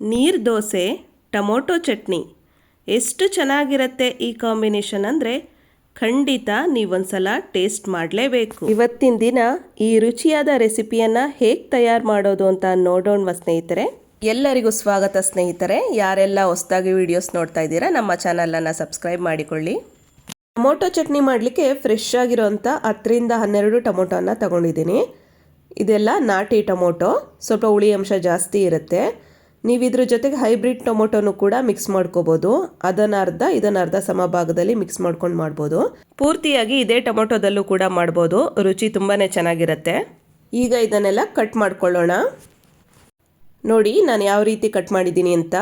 ನೀರು ದೋಸೆ, ಟೊಮೊಟೊ ಚಟ್ನಿ. ಎಷ್ಟು ಚೆನ್ನಾಗಿರುತ್ತೆ ಈ ಕಾಂಬಿನೇಷನ್ ಅಂದರೆ ಖಂಡಿತ ನೀವೊಂದ್ಸಲ ಟೇಸ್ಟ್ ಮಾಡಲೇಬೇಕು. ಇವತ್ತಿನ ದಿನ ಈ ರುಚಿಯಾದ ರೆಸಿಪಿಯನ್ನು ಹೇಗೆ ತಯಾರು ಮಾಡೋದು ಅಂತ ನೋಡೋಣ ಸ್ನೇಹಿತರೆ. ಎಲ್ಲರಿಗೂ ಸ್ವಾಗತ ಸ್ನೇಹಿತರೆ. ಯಾರೆಲ್ಲ ಹೊಸದಾಗಿ ವಿಡಿಯೋಸ್ ನೋಡ್ತಾ ಇದ್ದೀರಾ, ನಮ್ಮ ಚಾನಲನ್ನು ಸಬ್ಸ್ಕ್ರೈಬ್ ಮಾಡಿಕೊಳ್ಳಿ. ಟೊಮೊಟೊ ಚಟ್ನಿ ಮಾಡಲಿಕ್ಕೆ ಫ್ರೆಶ್ ಆಗಿರೋಂಥ ಹತ್ತರಿಂದ ಹನ್ನೆರಡು ಟೊಮೊಟೊನ ತಗೊಂಡಿದ್ದೀನಿ. ಇದೆಲ್ಲ ನಾಟಿ ಟೊಮೊಟೊ. ಸ್ವಲ್ಪ ಹುಳಿ ಅಂಶ ಜಾಸ್ತಿ ಇರುತ್ತೆ. ನೀವು ಜೊತೆಗೆ ಹೈಬ್ರಿಡ್ ಟೊಮೊಟೊನು ಕೂಡ ಮಿಕ್ಸ್ ಮಾಡ್ಕೋಬಹುದು ಅದನ್ನ ಅರ್ಧ, ಇದನ್ನ ಅರ್ಧ ಸಮಭಾಗದಲ್ಲಿ ಮಿಕ್ಸ್ ಮಾಡ್ಕೊಂಡು ಮಾಡ್ಬೋದು. ಪೂರ್ತಿಯಾಗಿ ಇದೇ ಟೊಮೊಟೊದಲ್ಲೂ ಕೂಡ ಮಾಡ್ಬೋದು. ರುಚಿ ತುಂಬಾ ಚೆನ್ನಾಗಿರುತ್ತೆ. ಈಗ ಇದನ್ನೆಲ್ಲ ಕಟ್ ಮಾಡ್ಕೊಳ್ಳೋಣ. ನೋಡಿ, ನಾನು ಯಾವ ರೀತಿ ಕಟ್ ಮಾಡಿದ್ದೀನಿ ಅಂತ.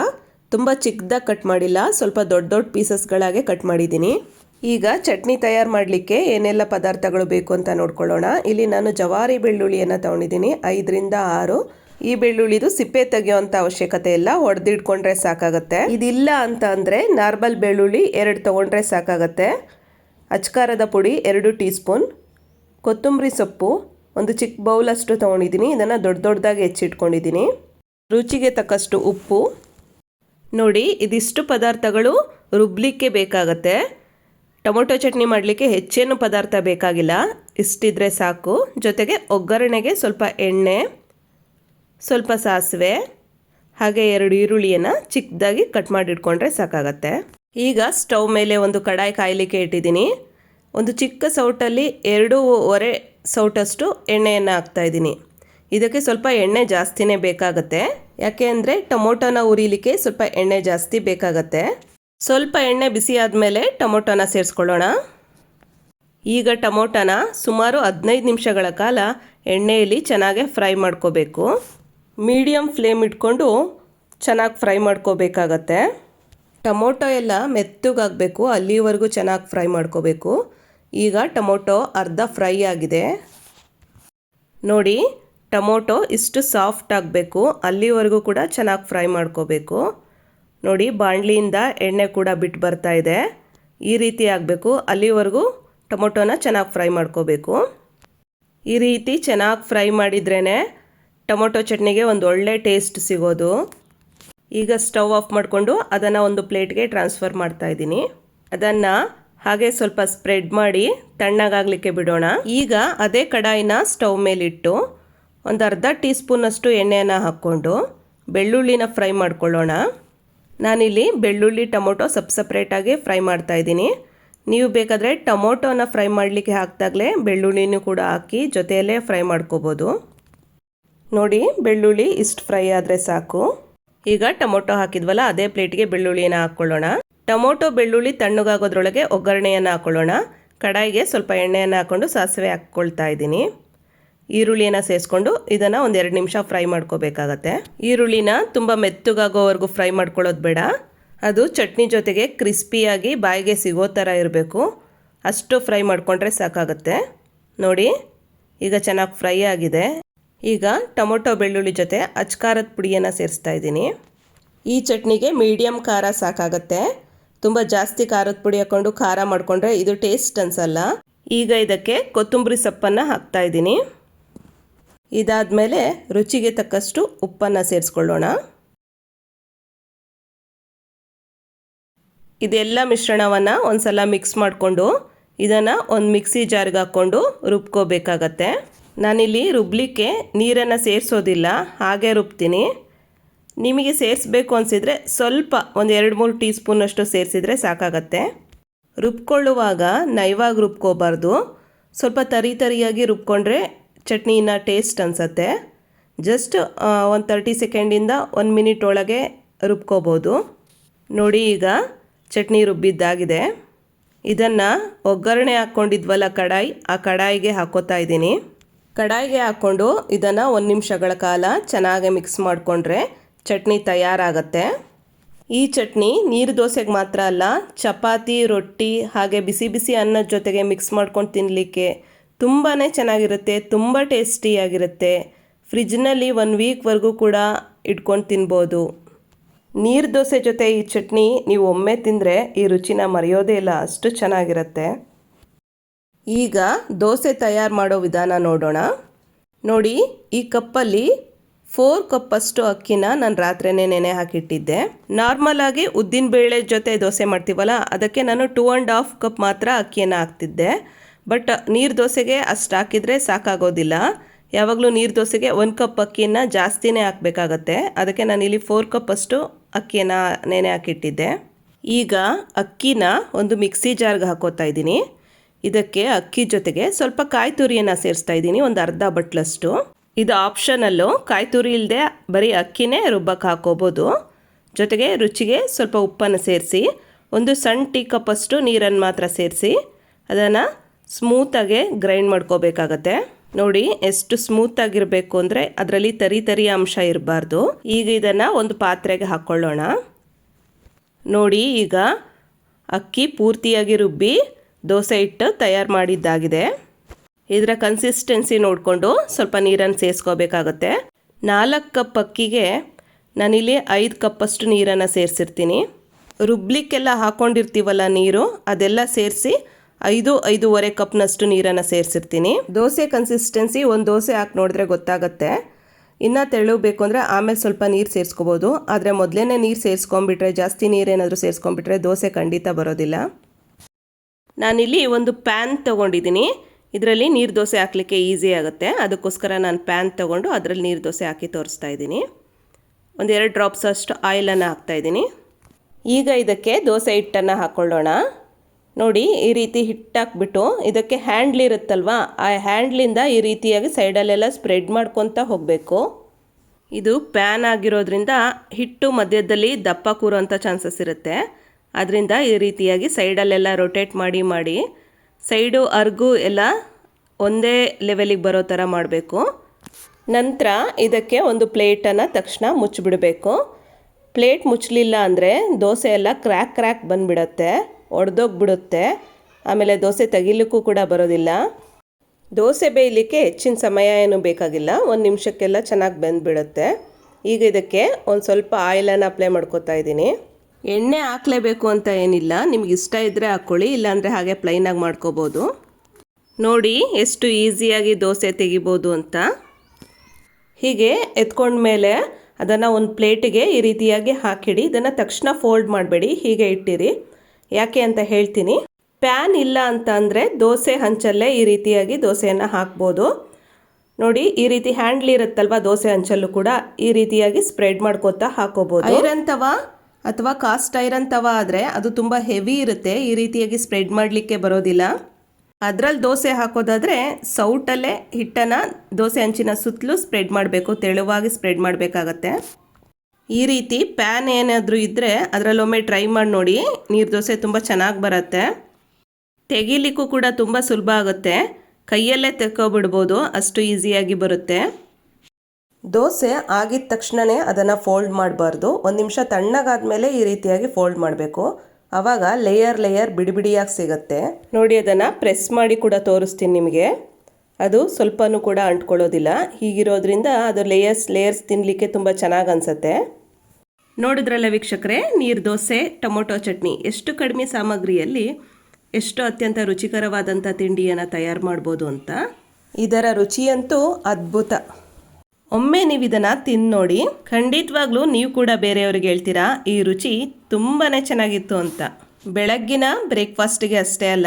ತುಂಬ ಚಿಕ್ಕದಾಗಿ ಕಟ್ ಮಾಡಿಲ್ಲ, ಸ್ವಲ್ಪ ದೊಡ್ಡ ದೊಡ್ಡ ಪೀಸಸ್ಗಳಾಗೆ ಕಟ್ ಮಾಡಿದ್ದೀನಿ. ಈಗ ಚಟ್ನಿ ತಯಾರು ಮಾಡಲಿಕ್ಕೆ ಏನೆಲ್ಲ ಪದಾರ್ಥಗಳು ಬೇಕು ಅಂತ ನೋಡ್ಕೊಳ್ಳೋಣ. ಇಲ್ಲಿ ನಾನು ಜವಾರಿ ಬೆಳ್ಳುಳ್ಳಿಯನ್ನು ತಗೊಂಡಿದ್ದೀನಿ. ಐದರಿಂದ ಆರು. ಈ ಬೆಳ್ಳುಳ್ಳಿದು ಸಿಪ್ಪೆ ತೆಗೆಯುವಂಥ ಅವಶ್ಯಕತೆ ಇಲ್ಲ ಹೊಡೆದಿಟ್ಕೊಂಡ್ರೆ ಸಾಕಾಗತ್ತೆ. ಇದಿಲ್ಲ ಅಂತ ಅಂದರೆ ನಾರ್ಮಲ್ ಬೆಳ್ಳುಳ್ಳಿ ಎರಡು ತೊಗೊಂಡ್ರೆ ಸಾಕಾಗತ್ತೆ. ಅಚ್ಕಾರದ ಪುಡಿ ಎರಡು ಟೀ ಸ್ಪೂನ್ ಕೊತ್ತಂಬರಿ ಸೊಪ್ಪು, ಒಂದು ಚಿಕ್ಕ ಬೌಲಷ್ಟು ತೊಗೊಂಡಿದ್ದೀನಿ. ಇದನ್ನು ದೊಡ್ಡ ದೊಡ್ಡದಾಗಿ ಹೆಚ್ಚಿಟ್ಕೊಂಡಿದ್ದೀನಿ. ರುಚಿಗೆ ತಕ್ಕಷ್ಟು ಉಪ್ಪು. ನೋಡಿ, ಇದಿಷ್ಟು ಪದಾರ್ಥಗಳು ರುಬ್ಲಿಕ್ಕೆ ಬೇಕಾಗತ್ತೆ. ಟೊಮೊಟೊ ಚಟ್ನಿ ಮಾಡಲಿಕ್ಕೆ ಹೆಚ್ಚೇನು ಪದಾರ್ಥ ಬೇಕಾಗಿಲ್ಲ. ಇಷ್ಟಿದ್ರೆ ಸಾಕು. ಜೊತೆಗೆ ಒಗ್ಗರಣೆಗೆ ಸ್ವಲ್ಪ ಎಣ್ಣೆ ಸ್ವಲ್ಪ ಸಾಸಿವೆ, ಹಾಗೆ ಎರಡು ಈರುಳ್ಳಿಯನ್ನು ಚಿಕ್ಕದಾಗಿ ಕಟ್ ಮಾಡಿಟ್ಕೊಂಡ್ರೆ ಸಾಕಾಗತ್ತೆ. ಈಗ ಸ್ಟವ್ ಮೇಲೆ ಒಂದು ಕಡಾಯಿ ಕಾಯಲಿಕ್ಕೆ ಇಟ್ಟಿದ್ದೀನಿ. ಒಂದು ಚಿಕ್ಕ ಸೌಟಲ್ಲಿ ಎರಡೂವರೆ ಸೌಟಷ್ಟು ಎಣ್ಣೆಯನ್ನು ಹಾಕ್ತಾಯಿದ್ದೀನಿ ಇದಕ್ಕೆ ಸ್ವಲ್ಪ ಎಣ್ಣೆ ಜಾಸ್ತಿನೇ ಬೇಕಾಗತ್ತೆ. ಯಾಕೆ ಅಂದರೆ ಟೊಮೊಟೊನ ಉರಿಲಿಕ್ಕೆ ಸ್ವಲ್ಪ ಎಣ್ಣೆ ಜಾಸ್ತಿ ಬೇಕಾಗತ್ತೆ. ಸ್ವಲ್ಪ ಎಣ್ಣೆ ಬಿಸಿ ಆದಮೇಲೆ ಟೊಮೊಟೊನ ಸೇರಿಸ್ಕೊಳ್ಳೋಣ. ಈಗ ಟೊಮೊಟೊನ ಸುಮಾರು ಹದಿನೈದು ನಿಮಿಷಗಳ ಕಾಲ ಎಣ್ಣೆಯಲ್ಲಿ ಚೆನ್ನಾಗೆ ಫ್ರೈ ಮಾಡ್ಕೋಬೇಕು. ಮೀಡಿಯಮ್ ಫ್ಲೇಮ್ ಇಟ್ಕೊಂಡು ಚೆನ್ನಾಗಿ ಫ್ರೈ ಮಾಡ್ಕೋಬೇಕಾಗತ್ತೆ. ಟೊಮೊಟೊ ಎಲ್ಲ ಮೆತ್ತಗಾಗಬೇಕು, ಅಲ್ಲಿವರೆಗೂ ಚೆನ್ನಾಗಿ ಫ್ರೈ ಮಾಡ್ಕೋಬೇಕು. ಈಗ ಟೊಮೊಟೊ ಅರ್ಧ ಫ್ರೈ ಆಗಿದೆ. ನೋಡಿ, ಟೊಮೊಟೊ ಇಷ್ಟು ಸಾಫ್ಟ್ ಆಗಬೇಕು, ಅಲ್ಲಿವರೆಗೂ ಕೂಡ ಚೆನ್ನಾಗಿ ಫ್ರೈ ಮಾಡ್ಕೋಬೇಕು. ನೋಡಿ, ಬಾಣಲಿಯಿಂದ ಎಣ್ಣೆ ಕೂಡ ಬಿಟ್ಟು ಬರ್ತಾ ಇದೆ. ಈ ರೀತಿ ಆಗಬೇಕು, ಅಲ್ಲಿವರೆಗೂ ಟೊಮೊಟೊನ ಚೆನ್ನಾಗಿ ಫ್ರೈ ಮಾಡ್ಕೋಬೇಕು. ಈ ರೀತಿ ಚೆನ್ನಾಗಿ ಫ್ರೈ ಮಾಡಿದ್ರೇ ಟೊಮೊಟೊ ಚಟ್ನಿಗೆ ಒಂದು ಒಳ್ಳೆ ಟೇಸ್ಟ್ ಸಿಗೋದು. ಈಗ ಸ್ಟವ್ ಆಫ್ ಮಾಡಿಕೊಂಡು ಅದನ್ನು ಒಂದು ಪ್ಲೇಟ್ಗೆ ಟ್ರಾನ್ಸ್ಫರ್ ಮಾಡ್ತಾ ಇದ್ದೀನಿ. ಅದನ್ನು ಹಾಗೆ ಸ್ವಲ್ಪ ಸ್ಪ್ರೆಡ್ ಮಾಡಿ ತಣ್ಣಗಾಗಲಿಕ್ಕೆ ಬಿಡೋಣ. ಈಗ ಅದೇ ಕಡಾಯಿನ ಸ್ಟವ್ ಮೇಲಿಟ್ಟು ಒಂದು ಅರ್ಧ ಟೀ ಸ್ಪೂನಷ್ಟು ಎಣ್ಣೆಯನ್ನು ಹಾಕ್ಕೊಂಡು ಬೆಳ್ಳುಳ್ಳಿನ ಫ್ರೈ ಮಾಡ್ಕೊಳ್ಳೋಣ. ನಾನಿಲ್ಲಿ ಬೆಳ್ಳುಳ್ಳಿ, ಟೊಮೊಟೊ ಸಪ್ ಸಪ್ರೇಟಾಗಿ ಫ್ರೈ ಮಾಡ್ತಾ ಇದ್ದೀನಿ. ನೀವು ಬೇಕಾದರೆ ಟೊಮೊಟೊನ ಫ್ರೈ ಮಾಡಲಿಕ್ಕೆ ಹಾಕಿದಾಗಲೇ ಬೆಳ್ಳುಳ್ಳಿನೂ ಕೂಡ ಹಾಕಿ ಜೊತೆಯಲ್ಲೇ ಫ್ರೈ ಮಾಡ್ಕೋಬೋದು. ನೋಡಿ, ಬೆಳ್ಳುಳ್ಳಿ ಇಷ್ಟು ಫ್ರೈ ಆದರೆ ಸಾಕು. ಈಗ ಟೊಮೊಟೊ ಹಾಕಿದ್ವಲ್ಲ, ಅದೇ ಪ್ಲೇಟ್ಗೆ ಬೆಳ್ಳುಳ್ಳಿಯನ್ನು ಹಾಕ್ಕೊಳ್ಳೋಣ. ಟೊಮೊಟೊ, ಬೆಳ್ಳುಳ್ಳಿ ತಣ್ಣಗಾಗೋದ್ರೊಳಗೆ ಒಗ್ಗರಣೆಯನ್ನು ಹಾಕ್ಕೊಳ್ಳೋಣ. ಕಡಾಯಿಗೆ ಸ್ವಲ್ಪ ಎಣ್ಣೆಯನ್ನು ಹಾಕ್ಕೊಂಡು ಸಾಸಿವೆ ಹಾಕ್ಕೊಳ್ತಾ ಇದ್ದೀನಿ. ಈರುಳ್ಳಿಯನ್ನು ಸೇರಿಸ್ಕೊಂಡು ಇದನ್ನು ಒಂದು ಎರಡು ನಿಮಿಷ ಫ್ರೈ ಮಾಡ್ಕೋಬೇಕಾಗತ್ತೆ. ಈರುಳ್ಳಿನ ತುಂಬ ಮೆತ್ತಗಾಗೋವರೆಗೂ ಫ್ರೈ ಮಾಡ್ಕೊಳ್ಳೋದು ಬೇಡ. ಅದು ಚಟ್ನಿ ಜೊತೆಗೆ ಕ್ರಿಸ್ಪಿಯಾಗಿ ಬಾಯಿಗೆ ಸಿಗೋ ಥರ ಇರಬೇಕು. ಅಷ್ಟು ಫ್ರೈ ಮಾಡಿಕೊಂಡ್ರೆ ಸಾಕಾಗತ್ತೆ. ನೋಡಿ, ಈಗ ಚೆನ್ನಾಗಿ ಫ್ರೈ ಆಗಿದೆ. ಈಗ ಟೊಮೊಟೊ ಬೆಳ್ಳುಳ್ಳಿ ಜೊತೆ ಅಚ್ಕಾರದ ಪುಡಿಯನ್ನು ಸೇರಿಸ್ತಾ ಇದ್ದೀನಿ. ಈ ಚಟ್ನಿಗೆ ಮೀಡಿಯಮ್ ಖಾರ ಸಾಕಾಗತ್ತೆ. ತುಂಬ ಜಾಸ್ತಿ ಖಾರದ ಪುಡಿ ಹಾಕ್ಕೊಂಡು ಖಾರ ಮಾಡಿಕೊಂಡ್ರೆ ಇದು ಟೇಸ್ಟ್ ಅನ್ಸಲ್ಲ. ಈಗ ಇದಕ್ಕೆ ಕೊತ್ತಂಬರಿ ಸೊಪ್ಪನ್ನು ಹಾಕ್ತಾ ಇದ್ದೀನಿ. ಇದಾದಮೇಲೆ ರುಚಿಗೆ ತಕ್ಕಷ್ಟು ಉಪ್ಪನ್ನು ಸೇರಿಸ್ಕೊಳ್ಳೋಣ. ಇದೆಲ್ಲ ಮಿಶ್ರಣವನ್ನು ಒಂದ್ಸಲ ಮಿಕ್ಸ್ ಮಾಡಿಕೊಂಡು ಇದನ್ನು ಒಂದು ಮಿಕ್ಸಿ ಜಾರ್ಗೆ ಹಾಕ್ಕೊಂಡು ರುಬ್ಕೋಬೇಕಾಗತ್ತೆ. ನಾನಿಲ್ಲಿ ರುಬ್ಲಿಕ್ಕೆ ನೀರನ್ನು ಸೇರಿಸೋದಿಲ್ಲ, ಹಾಗೆ ರುಬ್ತೀನಿ. ನಿಮಗೆ ಸೇರಿಸ್ಬೇಕು ಅನಿಸಿದರೆ ಸ್ವಲ್ಪ ಒಂದು ಎರಡು ಮೂರು ಟೀ ಸ್ಪೂನಷ್ಟು ಸೇರಿಸಿದರೆ ಸಾಕಾಗತ್ತೆ. ರುಬ್ಕೊಳ್ಳುವಾಗ ನೈವಾಗಿ ರುಬ್ಕೋಬಾರ್ದು. ಸ್ವಲ್ಪ ತರಿ ತರಿಯಾಗಿ ರುಬ್ಕೊಂಡ್ರೆ ಚಟ್ನಿನ ಟೇಸ್ಟ್ ಅನಿಸತ್ತೆ. ಜಸ್ಟ್ ಒಂದು ತರ್ಟಿ ಸೆಕೆಂಡಿಂದ ಒಂದು ಮಿನಿಟ್ ಒಳಗೆ ರುಬ್ಕೋಬೋದು. ನೋಡಿ ಈಗ ಚಟ್ನಿ ರುಬ್ಬಿದ್ದಾಗಿದೆ. ಇದನ್ನು ಒಗ್ಗರಣೆ ಹಾಕ್ಕೊಂಡಿದ್ವಲ್ಲ ಕಡಾಯಿ, ಆ ಕಡಾಯಿಗೆ ಹಾಕೋತಾ ಇದ್ದೀನಿ. ಕಡಾಯಿಗೆ ಹಾಕ್ಕೊಂಡು ಇದನ್ನು ಒಂದು ನಿಮಿಷಗಳ ಕಾಲ ಚೆನ್ನಾಗಿ ಮಿಕ್ಸ್ ಮಾಡಿಕೊಂಡ್ರೆ ಚಟ್ನಿ ತಯಾರಾಗತ್ತೆ. ಈ ಚಟ್ನಿ ನೀರು ದೋಸೆಗೆ ಮಾತ್ರ ಅಲ್ಲ, ಚಪಾತಿ, ರೊಟ್ಟಿ ಹಾಗೆ ಬಿಸಿ ಬಿಸಿ ಅನ್ನದ ಜೊತೆಗೆ ಮಿಕ್ಸ್ ಮಾಡ್ಕೊಂಡು ತಿನ್ನಲಿಕ್ಕೆ ತುಂಬಾ ಚೆನ್ನಾಗಿರುತ್ತೆ, ತುಂಬ ಟೇಸ್ಟಿಯಾಗಿರುತ್ತೆ ಫ್ರಿಜ್ನಲ್ಲಿ ಒನ್ ವೀಕ್ವರೆಗೂ ಕೂಡ ಇಟ್ಕೊಂಡು ತಿನ್ಬೋದು. ನೀರು ದೋಸೆ ಜೊತೆ ಈ ಚಟ್ನಿ ನೀವು ಒಮ್ಮೆ ತಿಂದರೆ ಈ ರುಚಿನ ಮರೆಯೋದೇ ಇಲ್ಲ, ಅಷ್ಟು ಚೆನ್ನಾಗಿರುತ್ತೆ. ಈಗ ದೋಸೆ ತಯಾರು ಮಾಡೋ ವಿಧಾನ ನೋಡೋಣ. ನೋಡಿ, ಈ ಕಪ್ಪಲ್ಲಿ ಫೋರ್ ಕಪ್ಪಷ್ಟು ಅಕ್ಕಿನ ನಾನು ರಾತ್ರಿನೇ ನೆನೆ ಹಾಕಿಟ್ಟಿದ್ದೆ. ನಾರ್ಮಲ್ ಆಗಿ ಉದ್ದಿನ ಬೇಳೆ ಜೊತೆ ದೋಸೆ ಮಾಡ್ತೀವಲ್ಲ, ಅದಕ್ಕೆ ನಾನು ಟೂ ಆ್ಯಂಡ್ ಹಾಫ್ ಕಪ್ ಮಾತ್ರ ಅಕ್ಕಿಯನ್ನು ಹಾಕ್ತಿದ್ದೆ. ಬಟ್ ನೀರು ದೋಸೆಗೆ ಅಷ್ಟು ಹಾಕಿದರೆ ಸಾಕಾಗೋದಿಲ್ಲ. ಯಾವಾಗಲೂ ನೀರು ದೋಸೆಗೆ ಒಂದು ಕಪ್ ಅಕ್ಕಿಯನ್ನು ಜಾಸ್ತಿನೇ ಹಾಕಬೇಕಾಗತ್ತೆ. ಅದಕ್ಕೆ ನಾನು ಇಲ್ಲಿ ಫೋರ್ ಕಪ್ಪಷ್ಟು ಅಕ್ಕಿಯನ್ನು ನೆನೆ ಹಾಕಿಟ್ಟಿದ್ದೆ. ಈಗ ಅಕ್ಕಿನ ಒಂದು ಮಿಕ್ಸಿ ಜಾರ್ಗೆ ಹಾಕೋತಾ ಇದ್ದೀನಿ. ಇದಕ್ಕೆ ಅಕ್ಕಿ ಜೊತೆಗೆ ಸ್ವಲ್ಪ ಕಾಯಿ ತುರಿಯನ್ನು ಸೇರಿಸ್ತಾ ಇದ್ದೀನಿ, ಒಂದು ಅರ್ಧ ಬಟ್ಲಷ್ಟು. ಇದು ಆಪ್ಷನಲ್ಲು ಕಾಯಿ ತುರಿ ಇಲ್ಲದೆ ಬರೀ ಅಕ್ಕಿನೇ ರುಬ್ಬಕ್ಕೆ ಹಾಕೋಬೋದು. ಜೊತೆಗೆ ರುಚಿಗೆ ಸ್ವಲ್ಪ ಉಪ್ಪನ್ನು ಸೇರಿಸಿ, ಒಂದು ಸಣ್ಣ ಟೀ ಕಪ್ಪಷ್ಟು ನೀರನ್ನು ಮಾತ್ರ ಸೇರಿಸಿ, ಅದನ್ನು ಸ್ಮೂತಾಗೆ ಗ್ರೈಂಡ್ ಮಾಡ್ಕೋಬೇಕಾಗತ್ತೆ. ನೋಡಿ, ಎಷ್ಟು ಸ್ಮೂತಾಗಿರಬೇಕು ಅಂದರೆ ಅದರಲ್ಲಿ ತರಿ ತರಿ ಅಂಶ ಇರಬಾರ್ದು. ಈಗ ಇದನ್ನು ಒಂದು ಪಾತ್ರೆಗೆ ಹಾಕ್ಕೊಳ್ಳೋಣ ನೋಡಿ, ಈಗ ಅಕ್ಕಿ ಪೂರ್ತಿಯಾಗಿ ರುಬ್ಬಿ ದೋಸೆ ಹಿಟ್ಟು ತಯಾರು ಮಾಡಿದ್ದಾಗಿದೆ. ಇದರ ಕನ್ಸಿಸ್ಟೆನ್ಸಿ ನೋಡಿಕೊಂಡು ಸ್ವಲ್ಪ ನೀರನ್ನು ಸೇರಿಸ್ಕೋಬೇಕಾಗತ್ತೆ. ನಾಲ್ಕು ಕಪ್ ಅಕ್ಕಿಗೆ ನಾನಿಲ್ಲಿ ಐದು ಕಪ್ಪಷ್ಟು ನೀರನ್ನು ಸೇರಿಸಿರ್ತೀನಿ. ರುಬ್ಲಿಕ್ಕೆಲ್ಲ ಹಾಕ್ಕೊಂಡಿರ್ತೀವಲ್ಲ ನೀರು, ಅದೆಲ್ಲ ಸೇರಿಸಿ ಐದು, ಐದೂವರೆ ಕಪ್ನಷ್ಟು ನೀರನ್ನು ಸೇರಿಸಿರ್ತೀನಿ. ದೋಸೆ ಕನ್ಸಿಸ್ಟೆನ್ಸಿ ಒಂದು ದೋಸೆ ಹಾಕಿ ನೋಡಿದ್ರೆ ಗೊತ್ತಾಗುತ್ತೆ. ಇನ್ನು ತೆಳುಬೇಕು ಅಂದರೆ ಆಮೇಲೆ ಸ್ವಲ್ಪ ನೀರು ಸೇರಿಸ್ಕೋಬೋದು. ಆದರೆ ಮೊದಲೇ ನೀರು ಸೇರಿಸ್ಕೊಂಬಿಟ್ರೆ ಜಾಸ್ತಿ ನೀರೇನಾದರೂ ಸೇರಿಸ್ಕೊಂಬಿಟ್ರೆ ದೋಸೆ ಖಂಡಿತ ಬರೋದಿಲ್ಲ. ನಾನಿಲ್ಲಿ ಒಂದು ಪ್ಯಾನ್ ತೊಗೊಂಡಿದ್ದೀನಿ. ಇದರಲ್ಲಿ ನೀರು ದೋಸೆ ಹಾಕಲಿಕ್ಕೆ ಈಸಿ ಆಗುತ್ತೆ. ಅದಕ್ಕೋಸ್ಕರ ನಾನು ಪ್ಯಾನ್ ತೊಗೊಂಡು ಅದರಲ್ಲಿ ನೀರು ದೋಸೆ ಹಾಕಿ ತೋರಿಸ್ತಾ ಇದ್ದೀನಿ. ಒಂದೆರಡು ಡ್ರಾಪ್ಸ್ ಅಷ್ಟು ಆಯಿಲನ್ನು ಹಾಕ್ತಾಯಿದ್ದೀನಿ ಈಗ ಇದಕ್ಕೆ ದೋಸೆ ಹಿಟ್ಟನ್ನು ಹಾಕ್ಕೊಳ್ಳೋಣ ನೋಡಿ, ಈ ರೀತಿ ಹಿಟ್ಟಾಕ್ಬಿಟ್ಟು ಇದಕ್ಕೆ ಹ್ಯಾಂಡ್ಲ್ ಇರುತ್ತಲ್ವಾ? ಆ ಹ್ಯಾಂಡ್ಲಿಂದ ಈ ರೀತಿಯಾಗಿ ಸೈಡಲ್ಲೆಲ್ಲ ಸ್ಪ್ರೆಡ್ ಮಾಡ್ಕೊತ ಹೋಗಬೇಕು. ಇದು ಪ್ಯಾನ್ ಆಗಿರೋದ್ರಿಂದ ಹಿಟ್ಟು ಮಧ್ಯದಲ್ಲಿ ದಪ್ಪ ಕೂರೋಂಥ ಚಾನ್ಸಸ್ ಇರುತ್ತೆ. ಅದರಿಂದ ಈ ರೀತಿಯಾಗಿ ಸೈಡಲ್ಲೆಲ್ಲ ರೊಟೇಟ್ ಮಾಡಿ ಮಾಡಿ ಸೈಡು ಅರ್ಗು ಎಲ್ಲ ಒಂದೇ ಲೆವೆಲಿಗೆ ಬರೋ ಥರ ಮಾಡಬೇಕು. ನಂತರ ಇದಕ್ಕೆ ಒಂದು ಪ್ಲೇಟನ್ನು ತಕ್ಷಣ ಮುಚ್ಚಿಬಿಡಬೇಕು. ಪ್ಲೇಟ್ ಮುಚ್ಚಲಿಲ್ಲ ಅಂದರೆ ದೋಸೆ ಎಲ್ಲ ಕ್ರ್ಯಾಕ್ ಕ್ರ್ಯಾಕ್ ಬಂದುಬಿಡತ್ತೆ, ಒಡೆದೋಗ್ಬಿಡುತ್ತೆ. ಆಮೇಲೆ ದೋಸೆ ತೆಗಿಲಿಕ್ಕೂ ಕೂಡ ಬರೋದಿಲ್ಲ. ದೋಸೆ ಬೇಯಲಿಕ್ಕೆ ಹೆಚ್ಚಿನ ಸಮಯ ಏನು ಬೇಕಾಗಿಲ್ಲ, ಒಂದು ನಿಮಿಷಕ್ಕೆಲ್ಲ ಚೆನ್ನಾಗಿ ಬೆಂದ್ಬಿಡುತ್ತೆ. ಈಗ ಇದಕ್ಕೆ ಒಂದು ಸ್ವಲ್ಪ ಆಯಿಲನ್ನು ಅಪ್ಲೈ ಮಾಡ್ಕೊತಾ ಇದ್ದೀನಿ. ಎಣ್ಣೆ ಹಾಕಲೇಬೇಕು ಅಂತ ಏನಿಲ್ಲ. ನಿಮ್ಗೆ ಇಷ್ಟ ಇದ್ದರೆ ಹಾಕ್ಕೊಳ್ಳಿ ಇಲ್ಲಾಂದರೆ ಹಾಗೆ ಪ್ಲೈನಾಗಿ ಮಾಡ್ಕೋಬೋದು. ನೋಡಿ, ಎಷ್ಟು ಈಸಿಯಾಗಿ ದೋಸೆ ತೆಗಿಬೋದು ಅಂತ. ಹೀಗೆ ಎತ್ಕೊಂಡ್ಮೇಲೆ ಅದನ್ನು ಒಂದು ಪ್ಲೇಟಿಗೆ ಈ ರೀತಿಯಾಗಿ ಹಾಕಿಡಿ. ಇದನ್ನು ತಕ್ಷಣ ಫೋಲ್ಡ್ ಮಾಡಬೇಡಿ. ಹೀಗೆ ಇಟ್ಟಿರಿ. ಯಾಕೆ ಅಂತ ಹೇಳ್ತೀನಿ. ಪ್ಯಾನ್ ಇಲ್ಲ ಅಂತ ಅಂದರೆ ದೋಸೆ ಹಂಚಲ್ಲೇ ಈ ರೀತಿಯಾಗಿ ದೋಸೆಯನ್ನು ಹಾಕ್ಬೋದು. ನೋಡಿ, ಈ ರೀತಿ ಹ್ಯಾಂಡ್ಲ್ ಇರುತ್ತಲ್ವ ದೋಸೆ ಹಂಚಲ್ಲೂ ಕೂಡ ಈ ರೀತಿಯಾಗಿ ಸ್ಪ್ರೆಡ್ ಮಾಡ್ಕೋತಾ ಹಾಕೋಬೋದು. ಐರನ್ ಅಥವಾ ಕಾಸ್ಟ್ ಐರನ್ ತವ ಆದರೆ ಅದು ತುಂಬ ಹೆವಿ ಇರುತ್ತೆ, ಈ ರೀತಿಯಾಗಿ ಸ್ಪ್ರೆಡ್ ಮಾಡಲಿಕ್ಕೆ ಬರೋದಿಲ್ಲ. ಅದರಲ್ಲಿ ದೋಸೆ ಹಾಕೋದಾದರೆ ಸೌಟಲ್ಲೇ ಹಿಟ್ಟನ್ನು ದೋಸೆ ಹಂಚಿನ ಸುತ್ತಲೂ ಸ್ಪ್ರೆಡ್ ಮಾಡಬೇಕು, ತೆಳುವಾಗಿ ಸ್ಪ್ರೆಡ್ ಮಾಡಬೇಕಾಗತ್ತೆ. ಈ ರೀತಿ ಪ್ಯಾನ್ ಏನಾದರೂ ಇದ್ದರೆ ಅದರಲ್ಲೊಮ್ಮೆ ಟ್ರೈ ಮಾಡಿ ನೋಡಿ, ನೀರು ದೋಸೆ ತುಂಬ ಚೆನ್ನಾಗಿ ಬರುತ್ತೆ. ತೆಗಿಲಿಕ್ಕೂ ಕೂಡ ತುಂಬ ಸುಲಭ ಆಗುತ್ತೆ. ಕೈಯಲ್ಲೇ ತೆಕ್ಕೋಬಿಡ್ಬೋದು, ಅಷ್ಟು ಈಸಿಯಾಗಿ ಬರುತ್ತೆ. ದೋಸೆ ಆಗಿದ ತಕ್ಷಣವೇ ಅದನ್ನು ಫೋಲ್ಡ್ ಮಾಡಬಾರ್ದು. ಒಂದು ನಿಮಿಷ ತಣ್ಣಗಾದ ಮೇಲೆ ಈ ರೀತಿಯಾಗಿ ಫೋಲ್ಡ್ ಮಾಡಬೇಕು. ಆವಾಗ ಲೇಯರ್ ಲೇಯರ್ ಬಿಡಿ ಬಿಡಿಯಾಗಿ ಸಿಗುತ್ತೆ. ನೋಡಿ ಅದನ್ನು ಪ್ರೆಸ್ ಮಾಡಿ ಕೂಡ ತೋರಿಸ್ತೀನಿ ನಿಮಗೆ. ಅದು ಸ್ವಲ್ಪನೂ ಕೂಡ ಅಂಟ್ಕೊಳ್ಳೋದಿಲ್ಲ. ಹೀಗಿರೋದ್ರಿಂದ ಅದು ಲೇಯರ್ಸ್ ಲೇಯರ್ಸ್ ತಿನ್ನಲಿಕ್ಕೆ ತುಂಬ ಚೆನ್ನಾಗಿ ಅನಿಸುತ್ತೆ. ನೋಡಿದ್ರಲ್ಲ ವೀಕ್ಷಕರೇ, ನೀರು ದೋಸೆ, ಟೊಮೊಟೊ ಚಟ್ನಿ ಎಷ್ಟು ಕಡಿಮೆ ಸಾಮಗ್ರಿಯಲ್ಲಿ ಎಷ್ಟು ಅತ್ಯಂತ ರುಚಿಕರವಾದಂಥ ತಿಂಡಿಯನ್ನು ತಯಾರು ಮಾಡ್ಬೋದು ಅಂತ. ಇದರ ರುಚಿಯಂತೂ ಅದ್ಭುತ. ಒಮ್ಮೆ ನೀವು ಇದನ್ನು ತಿಂದು ನೋಡಿ, ಖಂಡಿತವಾಗ್ಲೂ ನೀವು ಕೂಡ ಬೇರೆಯವ್ರಿಗೆ ಹೇಳ್ತೀರಾ, ಈ ರುಚಿ ತುಂಬಾ ಚೆನ್ನಾಗಿತ್ತು ಅಂತ. ಬೆಳಗ್ಗಿನ ಬ್ರೇಕ್ಫಾಸ್ಟಿಗೆ ಅಷ್ಟೇ ಅಲ್ಲ,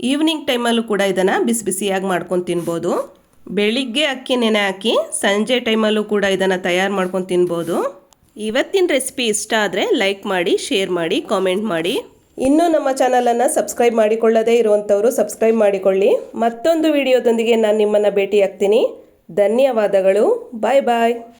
ಈವ್ನಿಂಗ್ ಟೈಮಲ್ಲೂ ಕೂಡ ಇದನ್ನು ಬಿಸಿ ಬಿಸಿಯಾಗಿ ಮಾಡ್ಕೊಂಡು ತಿನ್ಬೋದು. ಬೆಳಿಗ್ಗೆ ಅಕ್ಕಿ, ನೆನೆ ಹಾಕಿ, ಸಂಜೆ ಟೈಮಲ್ಲೂ ಕೂಡ ಇದನ್ನು ತಯಾರು ಮಾಡ್ಕೊಂಡು ತಿನ್ಬೋದು. ಇವತ್ತಿನ ರೆಸಿಪಿ ಇಷ್ಟ ಆದರೆ ಲೈಕ್ ಮಾಡಿ, ಶೇರ್ ಮಾಡಿ, ಕಾಮೆಂಟ್ ಮಾಡಿ. ಇನ್ನೂ ನಮ್ಮ ಚಾನಲನ್ನು ಸಬ್ಸ್ಕ್ರೈಬ್ ಮಾಡಿಕೊಳ್ಳದೇ ಇರುವಂಥವರು ಸಬ್ಸ್ಕ್ರೈಬ್ ಮಾಡಿಕೊಳ್ಳಿ. ಮತ್ತೊಂದು ವಿಡಿಯೋದೊಂದಿಗೆ ನಾನು ನಿಮ್ಮನ್ನು ಭೇಟಿ ಆಗ್ತೀನಿ ಧನ್ಯವಾದಗಳು. ಬಾಯ್ ಬಾಯ್.